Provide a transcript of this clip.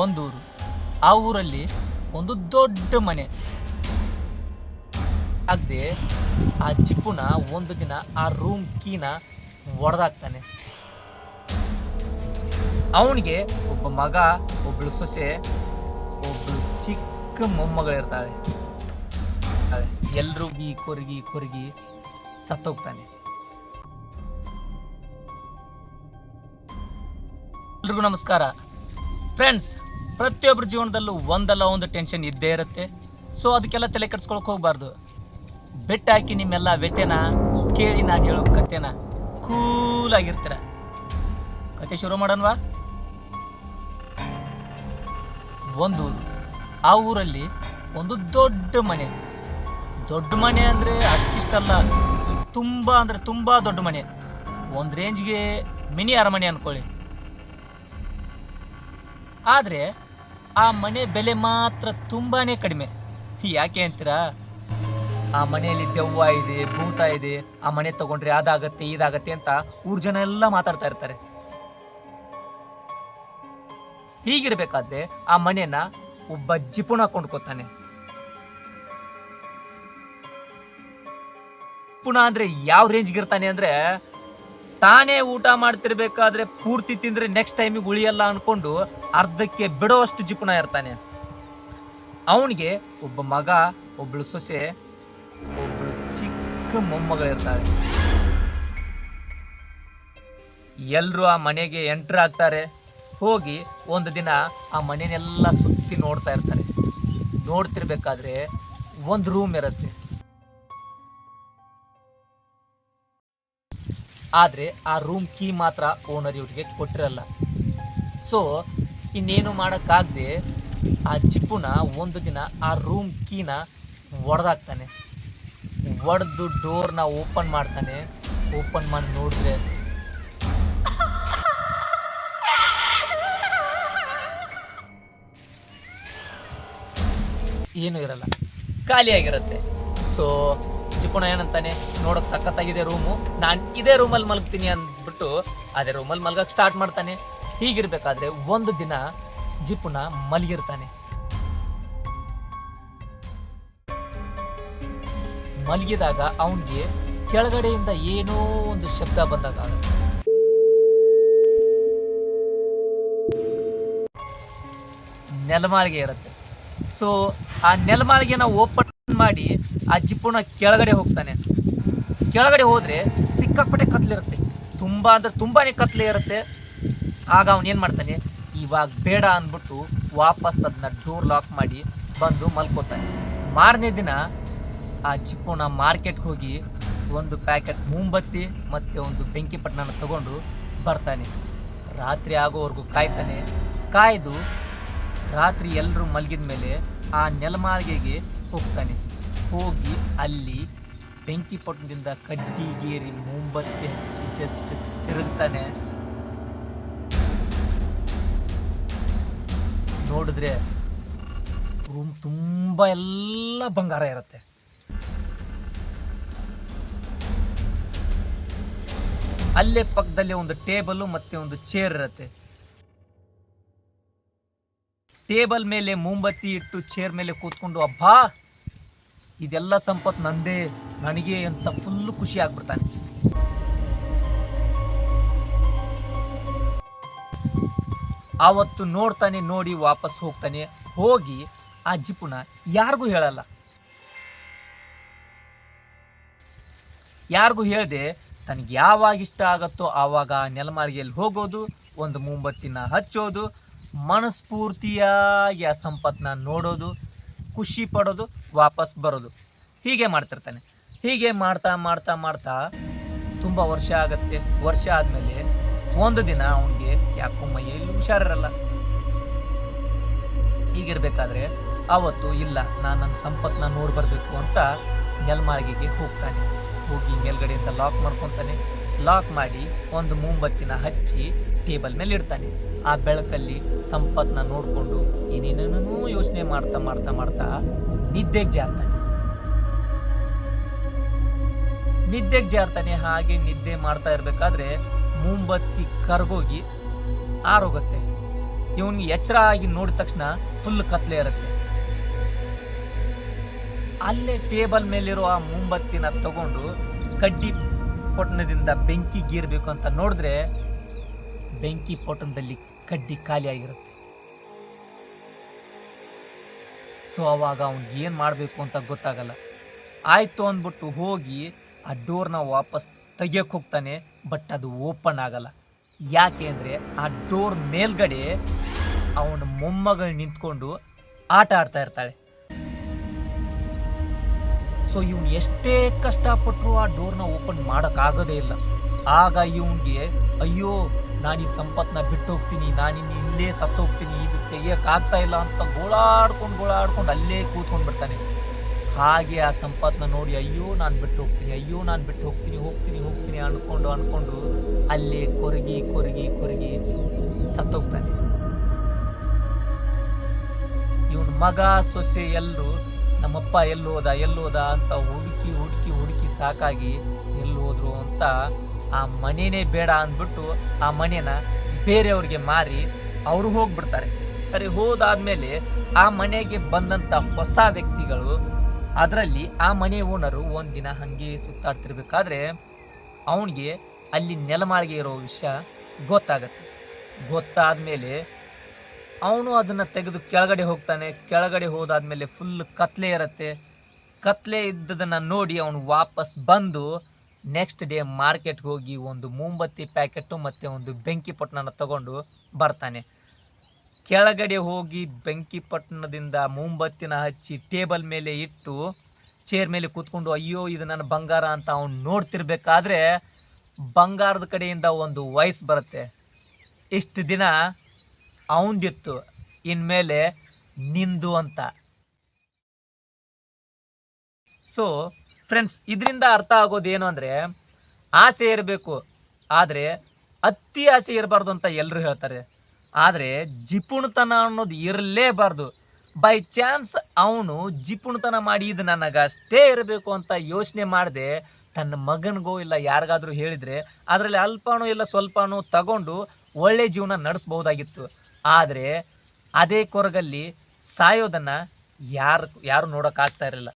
ಒಂದೂರು. ಆ ಊರಲ್ಲಿ ಒಂದು ದೊಡ್ಡ ಮನೆ. ಆಗದೆ ಆ ಚಿಪ್ಪುನ ಒಂದು ದಿನ ಆ ರೂಮ್ ಕೀನ ಒಡೆದಾಕ್ತಾನೆ. ಅವನಿಗೆ ಒಬ್ಬ ಮಗ ಒಬ್ಬಳು ಸೊಸೆ ಒಬ್ಬಳು ಚಿಕ್ಕ ಮೊಮ್ಮಗಳಿರ್ತಾಳೆ. ಎಲ್ರೂ ಈ ಕೊರಗಿ ಕೊರಗಿ ಸತ್ತೋಗ್ತಾನೆ. ಎಲ್ರಿಗೂ ನಮಸ್ಕಾರ. ಫ್ರೆಂಡ್ಸ್ ಪ್ರತಿಯೊಬ್ಬರ ಜೀವನದಲ್ಲೂ ಒಂದಲ್ಲ ಒಂದು ಟೆನ್ಷನ್ ಇದ್ದೇ ಇರುತ್ತೆ. ಸೊ ಅದಕ್ಕೆಲ್ಲ ತಲೆ ಕೆಡ್ಸ್ಕೊಳಕ್ ಹೋಗಬಾರ್ದು. ಬೆಟ್ಟ ಹಾಕಿ ನಿಮ್ಮೆಲ್ಲ ವ್ಯತೆನ ಕೇಳಿ ನಾನು ಹೇಳೋ ಕೂಲ್ ಆಗಿರ್ತೀರ. ಕತೆ ಶುರು ಮಾಡೋಣವಾ? ಒಂದು, ಆ ಊರಲ್ಲಿ ಒಂದು ದೊಡ್ಡ ಮನೆ. ದೊಡ್ಡ ಮನೆ ಅಂದರೆ ಅಷ್ಟಿಷ್ಟಲ್ಲ. ತುಂಬ ಅಂದರೆ ತುಂಬ ದೊಡ್ಡ ಮನೆ. ಒಂದು ರೇಂಜ್ಗೆ ಮಿನಿ ಅರಮನೆ ಅನ್ಕೊಳ್ಳಿ. ಆದರೆ ಆ ಮನೆ ಬೆಲೆ ಮಾತ್ರ ತುಂಬಾನೇ ಕಡಿಮೆ. ಯಾಕೆ ಅಂತೀರಾ? ಆ ಮನೆಯಲ್ಲಿ ದೆವ್ವ ಇದೆ, ಭೂತ ಇದೆ, ಆ ಮನೆ ತಗೊಂಡ್ರೆ ಅದಾಗತ್ತೆ, ಇದಾಗತ್ತೆ ಅಂತ ಊರ್ ಜನ ಎಲ್ಲ ಮಾತಾಡ್ತಾ ಇರ್ತಾರೆ. ಹೀಗಿರ್ಬೇಕಾದ್ರೆ ಆ ಮನೆನ ಒಬ್ಬ ಜಿಪುಣ ಕೊಂಡ್ಕೊತಾನೆ. ಪುಣ ಅಂದ್ರೆ ಯಾವ ರೇಂಜ್ಗೆ ಇರ್ತಾನೆ ಅಂದ್ರೆ ತಾನೇ ಊಟ ಮಾಡ್ತಿರ್ಬೇಕಾದ್ರೆ ಪೂರ್ತಿ ತಿಂದ್ರೆ ನೆಕ್ಸ್ಟ್ ಟೈಮಿಗೆ ಉಳಿಯಲ್ಲ ಅನ್ಕೊಂಡು ಅರ್ಧಕ್ಕೆ ಬಿಡೋವಷ್ಟು ಜಿಪುಣ ಇರ್ತಾನೆ. ಅವನಿಗೆ ಒಬ್ಬ ಮಗ ಒಬ್ಬಳು ಸೊಸೆ ಒಬ್ಬಳು ಚಿಕ್ಕ ಮೊಮ್ಮಗಳಿರ್ತಾಳೆ ಎಲ್ಲರೂ ಆ ಮನೆಗೆ ಎಂಟ್ರ್ ಆಗ್ತಾರೆ. ಹೋಗಿ ಒಂದು ದಿನ ಆ ಮನೆಯೆಲ್ಲ ಸುತ್ತಿ ನೋಡ್ತಾ ಇರ್ತಾರೆ. ನೋಡ್ತಿರ್ಬೇಕಾದ್ರೆ ಒಂದು ರೂಮ್ ಇರುತ್ತೆ. ಆದರೆ ಆ ರೂಮ್ ಕೀ ಮಾತ್ರ ಓನರ್ ಇವ್ರಿಗೆ ಕೊಟ್ಟಿರಲ್ಲ. ಸೊ ಇನ್ನೇನು ಮಾಡೋಕ್ಕಾಗದೆ ಆ ಚಿಪ್ಪುನ ಒಂದು ದಿನ ಆ ರೂಮ್ ಕೀನ ಒಡೆದಾಕ್ತಾನೆ. ಒಡೆದು ಡೋರ್ನ ಓಪನ್ ಮಾಡ್ತಾನೆ. ಓಪನ್ ಮಾಡಿ ನೋಡಿದ್ರೆ ಏನೂ ಇರಲ್ಲ. ಖಾಲಿಯಾಗಿರುತ್ತೆ ಸೊ ಚಿಪ್ಪುಣ ಏನಂತಾನೆ, ನೋಡಕ್ ಸಖತ್ತಾಗಿದೆ ರೂಮು ನಾನು ಇದೇ ರೂಮಲ್ಲಿ ಮಲಗ್ತೀನಿ ಅಂದ್ಬಿಟ್ಟು, ಅದೇ ರೂಮಲ್ಲಿ ಮಲ್ಗಕ್ಕೆ ಸ್ಟಾರ್ಟ್ ಮಾಡ್ತಾನೆ. ಹೀಗಿರ್ಬೇಕಾದ್ರೆ ಒಂದು ದಿನ ಜಿಪುನ ಮಲಗಿರ್ತಾನೆ. ಮಲಗಿದಾಗ ಅವನಿಗೆ ಕೆಳಗಡೆಯಿಂದ ಏನೋ ಒಂದು ಶಬ್ದ ಬಂದಾಗ. ನೆಲಮಾಳಿಗೆ ಇರುತ್ತೆ. ಸೊ ಆ ನೆಲಮಾಳಿಗೆನ ಓಪನ್ ಮಾಡಿ ಆ ಜಿಪ್ಪುನ ಕೆಳಗಡೆ ಹೋಗ್ತಾನೆ. ಕೆಳಗಡೆ ಹೋದರೆ ಸಿಕ್ಕಾಪಟ್ಟೆ ಕತ್ಲಿರುತ್ತೆ ತುಂಬ ಅಂದರೆ ತುಂಬಾ ಕತ್ಲೆ ಇರುತ್ತೆ. ಆಗ ಅವನು ಏನು ಮಾಡ್ತಾನೆ? ಇವಾಗ ಬೇಡ ಅಂದ್ಬಿಟ್ಟು ವಾಪಸ್ ಅದನ್ನ ಡೋರ್ ಲಾಕ್ ಮಾಡಿ ಬಂದು ಮಲ್ಕೋತಾನೆ. ಮಾರನೇ ದಿನ ಆ ಚಿಪ್ಪುಣ ಮಾರ್ಕೆಟ್ಗೆ ಹೋಗಿ ಒಂದು ಪ್ಯಾಕೆಟ್ ಮೂಂಬತ್ತಿ ಮತ್ತು ಒಂದು ಬೆಂಕಿ ಪಟ್ಟಣನ ತಗೊಂಡು ಬರ್ತಾನೆ. ರಾತ್ರಿ ಆಗೋವರೆಗೂ ಕಾಯ್ತಾನೆ. ಕಾಯ್ದು ರಾತ್ರಿ ಎಲ್ಲರೂ ಮಲಗಿದ ಮೇಲೆ ಆ ನೆಲಮಾಳಿಗೆಗೆ ಹೋಗ್ತಾನೆ. ಹೋಗಿ ಅಲ್ಲಿ ಬೆಂಕಿ ಪಟ್ಟಣದಿಂದ ಕಡ್ಡಿಗೇರಿ ಮೂಂಬತ್ತಿ ಹಚ್ಚಿ ಜಸ್ಟ್ ತಿರುಗ್ತಾನೆ ನೋಡಿದ್ರೆ ರೂಮ್ ತುಂಬ ಎಲ್ಲ ಬಂಗಾರ ಇರುತ್ತೆ. ಅಲ್ಲೇ ಪಕ್ಕದಲ್ಲಿ ಒಂದು ಟೇಬಲ್ ಮತ್ತೆ ಒಂದು ಚೇರ್ ಇರುತ್ತೆ. ಟೇಬಲ್ ಮೇಲೆ ಮೂಂಬತ್ತಿ ಇಟ್ಟು ಚೇರ್ ಮೇಲೆ ಕೂತ್ಕೊಂಡು, ಅಬ್ಬಾ! ಇದೆಲ್ಲ ಸಂಪತ್ ನಂದೇ, ನನಗೆ ಅಂತ ಫುಲ್ ಖುಷಿ ಆಗ್ಬಿಡ್ತಾನೆ. ಆವತ್ತು ನೋಡ್ತಾನೆ, ನೋಡಿ, ವಾಪಸ್ ಹೋಗ್ತಾನೆ. ಹೋಗಿ ಆ ಜಿಪುಣ ಯಾರಿಗೂ ಹೇಳಲ್ಲ. ಯಾರಿಗೂ ಹೇಳದೆ, ತನಗೆ ಯಾವಾಗ ಇಷ್ಟ ಆಗತ್ತೋ ಆವಾಗ ನೆಲಮಾಳಿಗೆಯಲ್ಲಿ ಹೋಗೋದು, ಒಂದು ಮೂಂಬತ್ತಿನ ಹಚ್ಚೋದು, ಮನಸ್ಫೂರ್ತಿಯಾಗಿ ಆ ಸಂಪತ್ನ ನೋಡೋದು, ಖುಷಿ ಪಡೋದು ವಾಪಸ್ ಬರೋದು. ಹೀಗೆ ಮಾಡ್ತಿರ್ತಾನೆ. ಹೀಗೆ ಮಾಡ್ತಾ ಮಾಡ್ತಾ ಮಾಡ್ತಾ ತುಂಬ ವರ್ಷ ಆಗುತ್ತೆ. ವರ್ಷ ಆದಮೇಲೆ ಒಂದು ದಿನ ಅವನಿಗೆ ಯಾಕೋ ಮೈಯಲ್ಲಿ ಹುಷಾರಿರಲ್ಲ. ಹೀಗಿರ್ಬೇಕಾದ್ರೆ ಅವತ್ತು ಇಲ್ಲ, ನಾನು ನನ್ನ ಸಂಪತ್ನ ನೋಡಿ ಬರಬೇಕು ಅಂತ ನೆಲ್ಮಾರ್ಗಿಗೆ ಹೋಗ್ತಾನೆ. ಹೋಗಿ ಮೇಲ್ಗಡೆಯಿಂದ ಲಾಕ್ ಮಾಡ್ಕೊತಾನೆ. ಲಾಕ್ ಮಾಡಿ ಒಂದು ಮೂಂಬತ್ತಿನ ಹಚ್ಚಿ ಟೇಬಲ್ ಮೇಲೆ ಇಡ್ತಾನೆ. ಆ ಬೆಳಕಲ್ಲಿ ಸಂಪತ್ನ ನೋಡಿಕೊಂಡು ಏನೇನೇನೂ ಯೋಚನೆ ಮಾಡ್ತಾ ಮಾಡ್ತಾ ಮಾಡ್ತಾ ನಿದ್ದೆಗೆ ಜಾರ್ತಾನೆ. ನಿದ್ದೆಗೆ ಜಾರ್ತಾನೆ ಹಾಗೆ ನಿದ್ದೆ ಮಾಡ್ತಾ ಇರಬೇಕಾದ್ರೆ ಮೂಂಬತ್ತಿ ಕರ್ಗೋಗಿ ಆರೋಗತ್ತೆ. ಇವನಿಗೆ ಎಚ್ಚರ ಆಗಿ ನೋಡಿದ ತಕ್ಷಣ ಫುಲ್ ಕತ್ಲೆ ಇರುತ್ತೆ. ಅಲ್ಲೇ ಟೇಬಲ್ ಮೇಲಿರೋ ಆ ಮುಂಬತ್ತಿನ ತಗೊಂಡು ಕಡ್ಡಿ ಪೊಟ್ಟಣದಿಂದ ಬೆಂಕಿ ಗೀರ್ಬೇಕು ಅಂತ ನೋಡಿದ್ರೆ ಬೆಂಕಿ ಪೊಟ್ಟಣದಲ್ಲಿ ಕಡ್ಡಿ ಖಾಲಿ ಸೊ ಅವಾಗ ಅವ್ನು ಏನು ಮಾಡಬೇಕು ಅಂತ ಗೊತ್ತಾಗಲ್ಲ. ಆಯಿತು ಅಂದ್ಬಿಟ್ಟು ಹೋಗಿ ಆ ಡೋರ್ನ ವಾಪಸ್ ತೆಗಿಯೋಕೆ ಹೋಗ್ತಾನೆ, ಬಟ್ ಅದು ಓಪನ್ ಆಗಲ್ಲ. ಯಾಕೆ ಅಂದರೆ ಆ ಡೋರ್ ಮೇಲ್ಗಡೆ ಅವನ ಮೊಮ್ಮಗಳು ನಿಂತ್ಕೊಂಡು ಆಟ ಆಡ್ತಾ ಇರ್ತಾಳೆ. ಸೊ ಇವನು ಎಷ್ಟೇ ಕಷ್ಟಪಟ್ಟರು ಆ ಡೋರ್ನ ಓಪನ್ ಮಾಡೋಕ್ಕಾಗೋದೇ ಇಲ್ಲ. ಆಗ ಇವನಿಗೆ, ಅಯ್ಯೋ ನಾನು ಸಂಪತ್ನ ಬಿಟ್ಟು ಹೋಗ್ತೀನಿ ನಾನಿನ್ನು ಇಲ್ಲೇ ಸತ್ತು ಹೋಗ್ತೀನಿ ಇದು ತೆಗಿಯೋಕ್ಕಾಗ್ತಾ ಇಲ್ಲ ಅಂತ ಗೋಳಾಡ್ಕೊಂಡು ಗೋಳಾಡ್ಕೊಂಡು ಅಲ್ಲೇ ಕೂತ್ಕೊಂಡು ಬಿಡ್ತಾನೆ. ಹಾಗೆ ಆ ಸಂಪತ್ನ ನೋಡಿ, ಅಯ್ಯೋ ನಾನು ಬಿಟ್ಟು ಹೋಗ್ತೀನಿ ಅಯ್ಯೋ ನಾನು ಬಿಟ್ಟು ಹೋಗ್ತೀನಿ ಹೋಗ್ತೀನಿ ಹೋಗ್ತೀನಿ ಅಂದ್ಕೊಂಡು ಅಂದ್ಕೊಂಡು ಅಲ್ಲೇ ಕೊರಗಿ ಕೊರಗಿ ಕೊರಗಿ ಸತ್ತೋಗ್ತಾನೆ. ಇವನ ಮಗ, ಸೊಸೆ ಎಲ್ಲರೂ ನಮ್ಮಪ್ಪ ಎಲ್ಲೋದ ಎಲ್ಲೋದ ಅಂತ ಹುಡುಕಿ ಹುಡುಕಿ ಹುಡುಕಿ ಸಾಕಾಗಿ ಎಲ್ಲೋದ್ರು ಅಂತ ಆ ಮನೆಯೇ ಬೇಡ ಅಂದ್ಬಿಟ್ಟು ಆ ಮನೆನ ಬೇರೆಯವ್ರಿಗೆ ಮಾರಿ ಅವರು ಹೋಗ್ಬಿಡ್ತಾರೆ. ಸರಿ, ಹೋದಾದ್ಮೇಲೆ ಆ ಮನೆಗೆ ಬಂದಂತ ಹೊಸ ವ್ಯಕ್ತಿಗಳು ಅದರಲ್ಲಿ ಆ ಮನೆ ಓನರು ಒಂದಿನ ಹಂಗೆ ಸುತ್ತಾಡ್ತಿರ್ಬೇಕಾದ್ರೆ ಅವನಿಗೆ ಅಲ್ಲಿ ನೆಲಮಾಳಿಗೆ ಇರೋ ವಿಷಯ ಗೊತ್ತಾಗತ್ತೆ. ಗೊತ್ತಾದ್ಮೇಲೆ ಅವನು ಅದನ್ನ ತೆಗೆದು ಕೆಳಗಡೆ ಹೋಗ್ತಾನೆ. ಕೆಳಗಡೆ ಹೋದಾದ್ಮೇಲೆ ಫುಲ್ ಕತ್ಲೆ ಇರತ್ತೆ. ಕತ್ಲೆ ಇದ್ದದನ್ನ ನೋಡಿ ಅವನು ವಾಪಸ್ ಬಂದು ನೆಕ್ಸ್ಟ್ ಡೇ ಮಾರ್ಕೆಟ್ಗೆ ಹೋಗಿ ಒಂದು ಮೂಂಬತ್ತಿ ಪ್ಯಾಕೆಟು ಮತ್ತು ಒಂದು ಬೆಂಕಿ ಪೊಟ್ಟಣನ ತಗೊಂಡು ಬರ್ತಾನೆ. ಕೆಳಗಡೆ ಹೋಗಿ ಬೆಂಕಿ ಪಟ್ಟಣದಿಂದ ಮೂಂಬತ್ತಿನ ಹಚ್ಚಿ ಟೇಬಲ್ ಮೇಲೆ ಇಟ್ಟು ಚೇರ್ ಮೇಲೆ ಕೂತ್ಕೊಂಡು, ಅಯ್ಯೋ, ಇದು ನನ್ನ ಬಂಗಾರ ಅಂತ ಅವನು ನೋಡ್ತಿರ್ಬೇಕಾದ್ರೆ ಬಂಗಾರದ ಕಡೆಯಿಂದ ಒಂದು ವಾಯ್ಸ್ ಬರುತ್ತೆ. ಇಷ್ಟು ದಿನ ಅವನದಿತ್ತು. ಇನ್ಮೇಲೆ ನಿಂದು ಅಂತ. ಸೊ ಫ್ರೆಂಡ್ಸ್ ಇದರಿಂದ ಅರ್ಥ ಆಗೋದು ಏನು ಅಂದರೆ ಆಸೆ ಇರಬೇಕು. ಆದರೆ ಅತಿ ಆಸೆ ಇರಬಾರ್ದು ಅಂತ ಎಲ್ಲರೂ ಹೇಳ್ತಾರೆ. ಆದರೆ ಜಿಪುಣತನ ಅನ್ನೋದು ಇರಲೇಬಾರ್ದು. ಬೈ ಚಾನ್ಸ್ ಅವನು ಜಿಪುಣತನ ಮಾಡಿ ಇದು ನನಗಷ್ಟೇ ಇರಬೇಕು ಅಂತ ಯೋಚನೆ ಮಾಡದೆ ತನ್ನ ಮಗನಿಗೋ ಇಲ್ಲ ಯಾರಿಗಾದರೂ ಹೇಳಿದರೆ ಅದರಲ್ಲಿ ಅಲ್ಪನೋ ಇಲ್ಲ ಸ್ವಲ್ಪನೋ ತಗೊಂಡು ಒಳ್ಳೆ ಜೀವನ ನಡೆಸ್ಬೋದಾಗಿತ್ತು ಆದರೆ ಅದೇ ಕೊರಗಲ್ಲಿ ಸಾಯೋದನ್ನು ಯಾರು ಯಾರು ನೋಡೋಕ್ಕಾಗ್ತಾ ಇರಲಿಲ್ಲ.